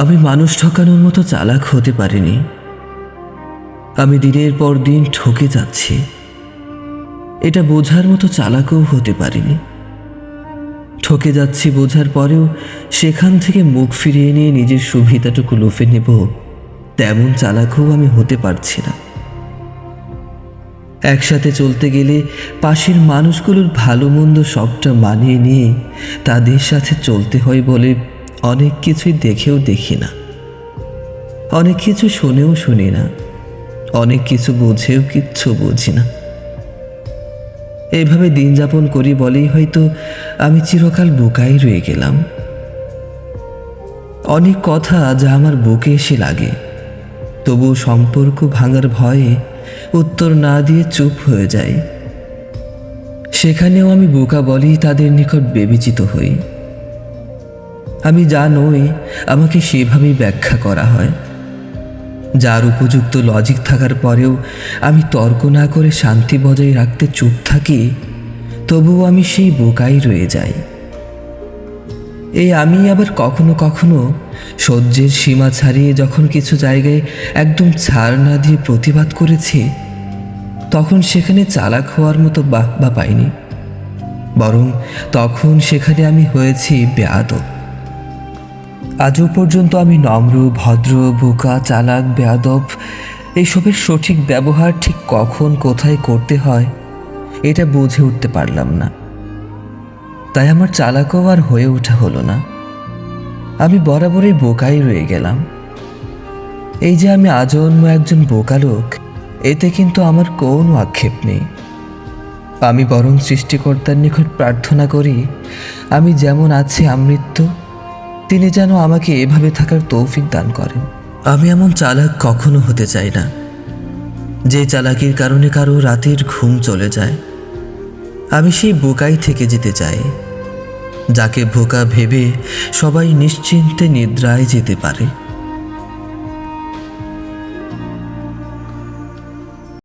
আমি মানুষ ঠকানোর মতো চালাক হতে পারিনি। আমি দিনের পর দিন ঠকে যাচ্ছি। এটা বোঝার মতো চালাকও হতে পারিনি। ঠকে যাচ্ছি বোঝার পরেও সেখান থেকে মুখ ফিরিয়ে নিয়ে নিজের সুবিধাটুকু লুফে নেব, তেমন চালাকও আমি হতে পারছি না। একসাথে চলতে গেলে পাশের মানুষগুলোর ভালো মন্দ সবটা মানিয়ে নিয়ে তাদের সাথে চলতে হয় বলে অনেক কিছুই দেখেও দেখি না। অনেক কিছু শুনেও শুনি না। অনেক কিছু বুঝেও কিচ্ছু বুঝি না। এইভাবে দিন যাপন করি বলেই হয়তো আমি চিরকাল বোকাই রয়ে গেলাম। অনেক কথা যা আমার বুকে এসে লাগে। তবু সম্পর্ক ভাঙার ভয়ে উত্তর না দিয়ে চুপ হয়ে যায় সেখানেও আমি বোকা বলেই তাদের নিকট বিবেচিত হই। আমি যা নই, আমাকে সেভাবেই ব্যাখ্যা করা হয়। যার উপযুক্ত লজিক থাকার পরেও আমি তর্ক না করে শান্তি বজায় রাখতে চুপ থাকি, তবুও আমি সেই বোকাই রয়ে যাই। এই আমি আবার কখনো কখনো সহ্যের সীমা ছাড়িয়ে যখন কিছু জায়গায় একদম ছাড় না দিয়ে প্রতিবাদ করেছি, তখন সেখানে চালাক হওয়ার মতো বাহ বা পাইনি। বরং তখন সেখানে আমি হয়েছি বেয়াদব। আজও পর্যন্ত আমি নম্র, ভদ্র, বোকা, চালাক, বেয়াদব এইসবের সঠিক ব্যবহার ঠিক কখন, কোথায় করতে হয়, এটা বুঝে উঠতে পারলাম না। তাই আমার চালাকও আর হয়ে ওঠা হলো না। আমি বরাবরই বোকাই রয়ে গেলাম। এই যে আমি আজন্ম একজন বোকা লোক, এতে কিন্তু আমার কোনো আক্ষেপ নেই। আমি বরং সৃষ্টিকর্তার নিকট প্রার্থনা করি, আমি যেমন আছি আমৃত্য তিনি যেন আমাকে এভাবে থাকার তৌফিক দান করেন। আমি এমন চালাক কখনো হতে চাই না। যে চালাকির কারণে কারও রাতের ঘুম চলে যায়, আমি সেই বোকাই থেকে যেতে চাই। যাকে বোকা ভেবে সবাই নিশ্চিন্তে নিদ্রায় যেতে পারে।